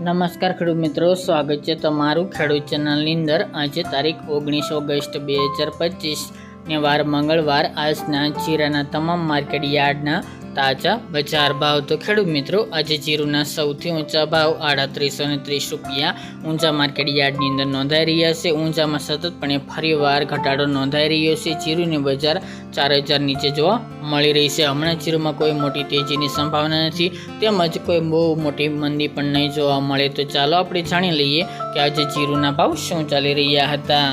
નમસ્કાર ખેડૂત મિત્રો, સ્વાગત છે તમારું ખેડૂત ચેનલની અંદર. આજે તારીખ ઓગણીસ ઓગસ્ટ બે હજાર પચીસ ને વાર મંગળવાર. આજના જીરાના તમામ માર્કેટ યાર્ડના તાજા બજાર ભાવ તો ખેડૂત મિત્રો, આજે જીરુના સૌથી ઊંચા ભાવ આડત્રીસો ને ત્રીસ રૂપિયા. ઊંચા માર્કેટ યાર્ડની અંદર નોંધાઈ રહ્યા છે. ઊંચામાં સતતપણે ફરીવાર ઘટાડો નોંધાઈ રહ્યો છે. જીરુની બજાર ચાર હજાર નીચે જોવા મળી રહી છે. હમણાં જીરુમાં કોઈ મોટી તેજીની સંભાવના નથી તેમજ કોઈ બહુ મોટી મંદી પણ નહીં જોવા મળે. તો ચાલો આપણે જાણી લઈએ કે આજે જીરુના ભાવ શું ચાલી રહ્યા હતા.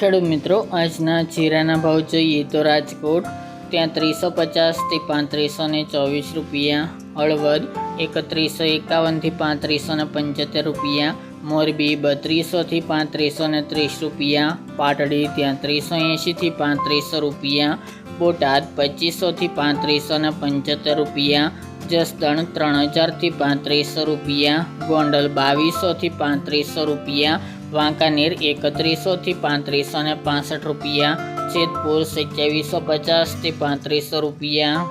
ખેડૂત મિત્રો, આજના જીરાના ભાવ જોઈએ તો રાજકોટ ત્યાં ત્રીસો પચાસથી પાંત્રીસો ને ચોવીસ રૂપિયા, હળવદ એકત્રીસો એકાવનથી પાંત્રીસો ને પંચોતેર રૂપિયા, મોરબી બત્રીસોથી પાંત્રીસો ને ત્રીસ રૂપિયા, પાટડી ત્યાં ત્રીસો એંશીથી પાંત્રીસો રૂપિયા, બોટાદ પચીસોથી પાંત્રીસો ને પંચોતેર રૂપિયા, જસદણ ત્રણ હજારથી પાંત્રીસો રૂપિયા, ગોંડલ બાવીસોથી પાંત્રીસો રૂપિયા વાંકાનેર એકત્રીસોથી પાંત્રીસો ને પાસઠ રૂપિયા જેતપુર સત્યાવીસો પચાસથી પાંત્રીસો રૂપિયા.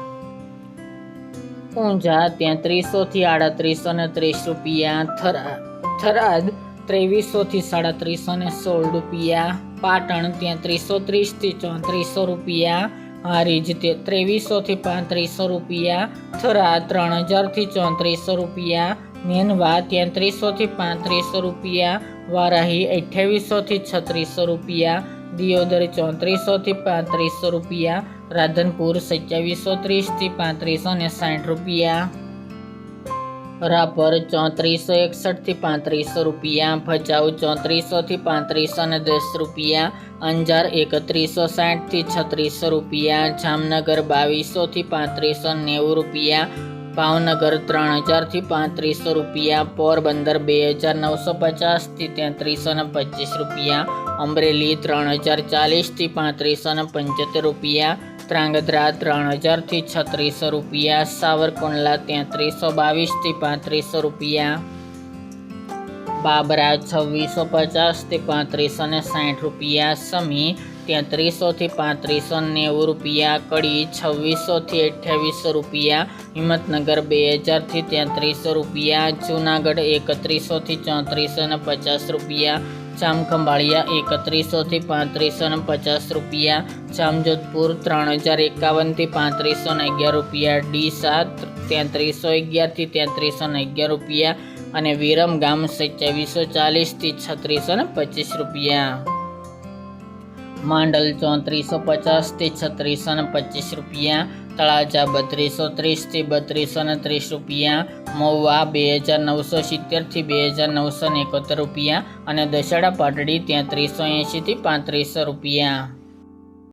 ઊંઝા ત્યાં ત્રીસોથી આડત્રીસો ને ત્રીસ રૂપિયા, થરા, થરાદ ત્રેવીસોથી સાડત્રીસો ને સોળ રૂપિયા, પાટણ ત્યાં ત્રીસો ત્રીસથી ચોત્રીસો રૂપિયા, હારીજ તે ત્રેવીસોથી પાંત્રીસો રૂપિયા થરા ત્રણ હજારથી ચોત્રીસો રૂપિયા, નેનવા ત્યાં ત્રીસોથી પાંત્રીસો રૂપિયા વારાહી અઠ્યાવીસોથી છત્રીસો રૂપિયા, દિયોદર ચોત્રીસોથી પાંત્રીસો રૂપિયા, રાધનપુર સત્યાવીસો ત્રીસથી પાંત્રીસો ને સાઠ રૂપિયા. રાપર ચોત્રીસો એકસઠથી પાંત્રીસો રૂપિયા, ભચાઉ ચોત્રીસોથી પાંત્રીસો ને દસ રૂપિયા, અંજાર એકત્રીસો સાઠથી છત્રીસો રૂપિયા, જામનગર બાવીસોથી પાંત્રીસો નેવું રૂપિયા ભાવનગર ત્રણ હજારથી પાંત્રીસો રૂપિયા, પોરબંદર બે હજાર નવસો પચાસથી તેત્રીસો ને પચીસ રૂપિયા, અમરેલી ત્રણ હજાર ચાલીસથી પાંત્રીસો ને પંચોતેર રૂપિયા ત્રાંગધ્રા ત્રણ હજારથી છત્રીસો રૂપિયા, સાવરકુંડલા તેત્રીસો બાવીસથી પાંત્રીસો રૂપિયા, બાબરા છવ્વીસો પચાસથી પાંત્રીસો ને સાઠ રૂપિયા, સમી તેત્રીસોથી પાંત્રીસો નેવું રૂપિયા, કડી છવ્વીસોથી અઠ્યાવીસો રૂપિયા, હિંમતનગર બે હજારથી તેત્રીસો રૂપિયા, જૂનાગઢ એકત્રીસોથી ચોત્રીસો ને પચાસ રૂપિયા, જામખંભાળિયા એકત્રીસોથી પાંત્રીસો ને પચાસ રૂપિયા, જામજોધપુર ત્રણ હજાર એકાવનથી પાંત્રીસો ને અગિયાર રૂપિયા ડીસા તેત્રીસો અગિયારથી તેત્રીસો ને અગિયાર રૂપિયા અને વિરમગામ સત્યાવીસો ચાલીસથી છત્રીસો ને પચીસ રૂપિયા. માંડલ ચોત્રીસો પચાસથી છત્રીસો ને પચીસ રૂપિયા, તળાજા બત્રીસો ત્રીસથી બત્રીસો ને ત્રીસ રૂપિયા, મહુવા બે હજાર નવસો સિત્તેરથી બે હજાર નવસો ને એકોતેર રૂપિયા અને દશેડા પાટડી ત્યાં ત્રીસો એંશીથી પાંત્રીસો રૂપિયા.